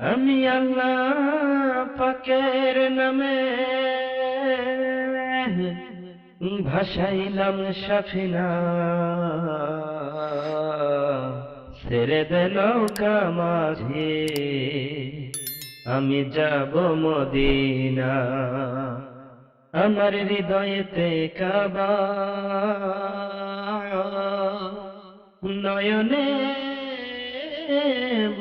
আমি আল্লাহ পাকের নামে ভাসাইলাম সাফিনা। ছেড়ে দে নৌকা মাঝে, আমি যাব মদিনা। আমার হৃদয়েতে কাবা, নয়নে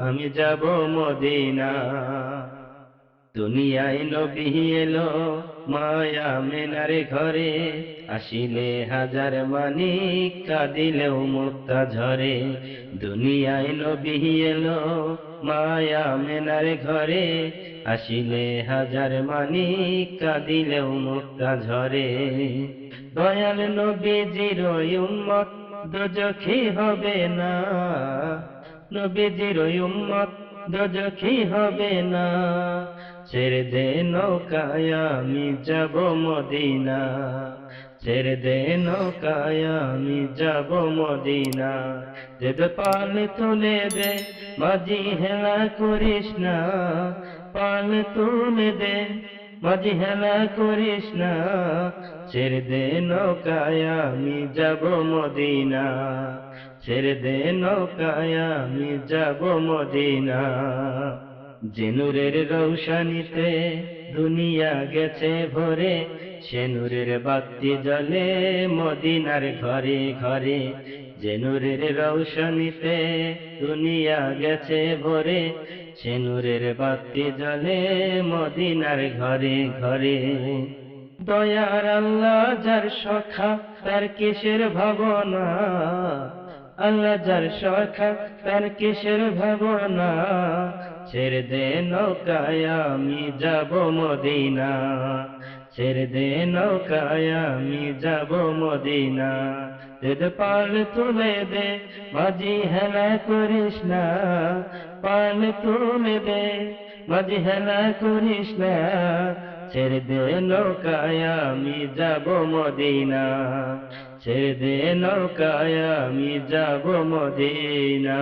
আমি যাব মদিনা। দুনিয়ায় নবী এলো মায়া মেনারে ঘরে। আসিলে হাজার মানিক কাঁদিলেও মুক্তা ঝরে। দুনিয়ায় নবী এলো মায়া মেনার ঘরে। আসিলে হাজার মানিক কাঁদিলেও মুক্তা ঝরে। দয়াল নবীজির উম্মত দোজখী হবে না। নবীজির উম্মত দোজখী হবে না। ছেড়ে দে নৌকায় আমি যাব মদিনা। ছেড়ে দে নৌকায় আমি যাব মদিনা। দেদ পাল তুলে দে, মাঝি হেলা করিস না। পাল তুলে দে, মাঝি হেলা করিস না। ছেড়ে দে নৌকায় আমি যাব মদিনা। ছেড়ে দে নৌকায় আমি যাব মদিনা। জেনুরের রৌশানিতে দুনিয়া গেছে ভরে, সে নূরের বাতি জ্বলে মদিনার ঘরে ঘরে। জেনুরের রৌশানিতে দুনিয়া গেছে ভরে, সে নূরের বাতি জ্বলে মদিনার ঘরে ঘরে। দয়ার আল্লাহ যার সখা, তার কিসের ভাবনা? আল্লাহ যার সখা, তার কিসের ভাবনা? ছেড়ে দে নৌকায় আমি যাব মদিনা। ছেড়ে দে নৌকায় আমি যাব মদিনা। দেদ পাল তুলে দে, মাঝি হেলা করিস না। পাল তুলে দে, মাঝি হেলা করিস না। ছেড়ে দে নৌকায় আমি যাব মদিনা। দে নৌকায় আমি যাব মদিনা।